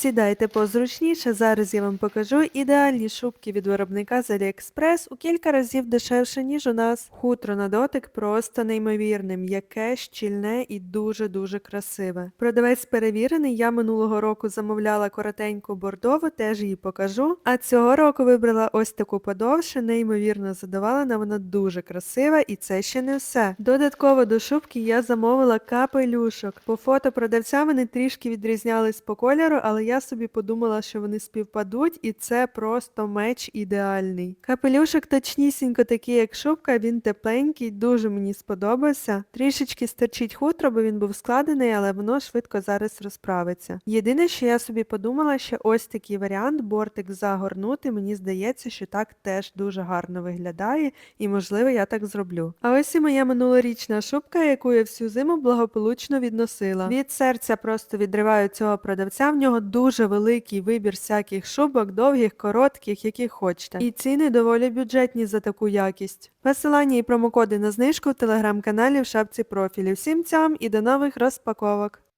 Сідайте позручніше, зараз я вам покажу ідеальні шубки від виробника з AliExpress у кілька разів дешевше, ніж у нас. Хутро на дотик просто неймовірне, м'яке, щільне і дуже-дуже красиве. Продавець перевірений, я минулого року замовляла коротеньку бордову, теж її покажу. А цього року вибрала ось таку подовше, неймовірно задоволена, вона дуже красива і це ще не все. Додатково до шубки я замовила капелюшок. По фото продавця вони трішки відрізнялись по кольору, але я собі подумала, що вони співпадуть, і це просто меч ідеальний. Капелюшок точнісінько такий, як шубка, він тепленький, дуже мені сподобався. Трішечки стерчить хутро, бо він був складений, але воно швидко зараз розправиться. Єдине, що я собі подумала, що ось такий варіант, бортик загорнути, мені здається, що так теж дуже гарно виглядає, і можливо я так зроблю. А ось і моя минулорічна шубка, яку я всю зиму благополучно відносила. Від серця просто відриваю цього продавця. В нього дуже великий вибір всяких шубок, довгих, коротких, які хочете. І ціни доволі бюджетні за таку якість. Посилання і промокоди на знижку в телеграм-каналі в шапці профілі. Всім цям і до нових розпаковок!